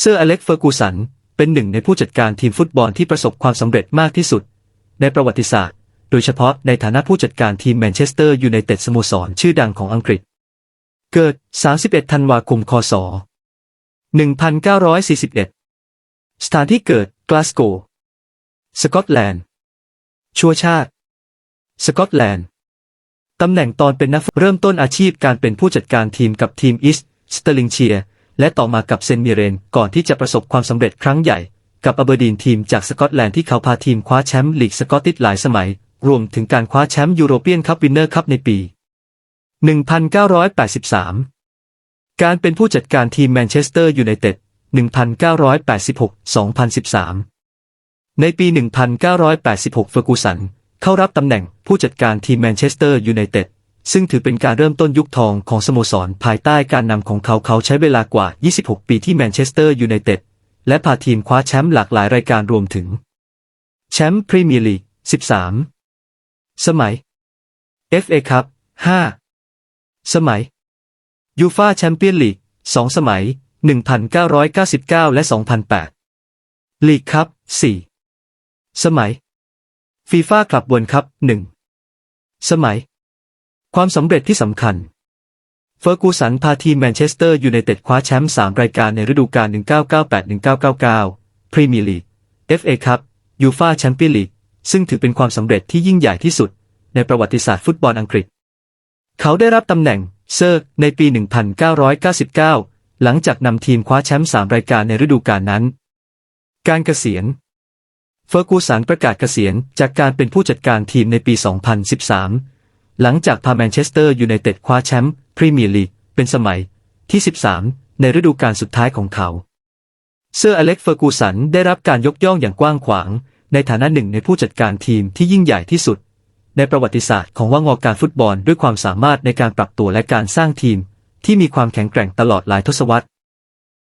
เซอร์อเล็กเฟอร์กูสัน เป็นหนึ่งในผู้จัดการทีมฟุตบอลที่ประสบความสำเร็จมากที่สุด ในประวัติศาสตร์ โดยเฉพาะในฐานะผู้จัดการทีมแมนเชสเตอร์ยูไนเต็ดสโมสรชื่อดังของอังกฤษ เกิด 31 ธันวาคม คศ 1941 สถานที่เกิด กลาสโก สกอตแลนด์ ชัวชาติ สกอตแลนด์ ตำแหน่งตอนเป็นนักเริ่มต้นอาชีพการเป็นผู้จัดการทีมกับทีมอีสต์สเตอร์ลิงเชียร์ และต่อมากับเซนมิเรนก่อนที่จะประสบความสำเร็จครั้งใหญ่ กับอเบอร์ดีนทีมจากสกอตแลนด์ที่เขาพาทีมคว้าแชมป์ลีกสกอตติชหลายสมัย รวมถึงการคว้าแชมป์ยูโรเปียนคัพวินเนอร์คัพในปี 1983 การเป็นผู้จัดการทีมแมนเชสเตอร์ยูไนเต็ด 1986-2013 ในปี 1986 เฟอร์กูสัน เข้ารับตำแหน่งผู้จัดการทีมแมนเชสเตอร์ยูไนเต็ด ซึ่งถือเป็นการเริ่มต้นยุคทองของสโมสรภายใต้การนำของเขาเขาใช้เวลากว่า 26 ปีที่แมนเชสเตอร์ยูไนเต็ดและพาทีมคว้าแชมป์หลากหลายรายการรวมถึง แชมป์พรีเมียร์ลีก 13 สมัย FA คัพ 5 สมัยยูฟาแชมเปี้ยนลีก 2 สมัย 1999 และ 2008 ลีกคัพ 4 สมัยฟีฟ่าคลับเวิลด์คัพ 1 สมัย ความสำเร็จที่สำคัญ เฟอร์กูสันพาทีมแมนเชสเตอร์ยูไนเต็ดคว้าแชมป์3รายการในฤดูกาล 1998-1999 พรีเมียร์ลีก FA คัพ ยูฟาแชมเปี้ยนลีก ซึ่งถือเป็นความสำเร็จที่ยิ่งใหญ่ที่สุด ในประวัติศาสตร์ฟุตบอลอังกฤษ เขาได้รับตำแหน่งเซอร์ในปี 1999 หลังจากนำทีมคว้าแชมป์3รายการในฤดูกาลนั้น การเกษียณ เฟอร์กูสันประกาศเกษียณจากการเป็นผู้จัดการทีมในปี 2013 หลังจากพาแมนเชสเตอร์ยูไนเต็ดคว้าแชมป์พรีเมียร์ลีกเป็นสมัยที่ 13 ในฤดูกาลสุดท้ายของเขา เซอร์อเล็กซ์เฟอร์กูสันได้รับการยกย่องอย่างกว้างขวาง ในฐานะหนึ่งในผู้จัดการทีมที่ยิ่งใหญ่ที่สุด ในประวัติศาสตร์ของว่างอการฟุตบอลด้วยความสามารถในการปรับตัวและการสร้างทีม ที่มีความแข็งแกร่งตลอดหลายทศวรรษ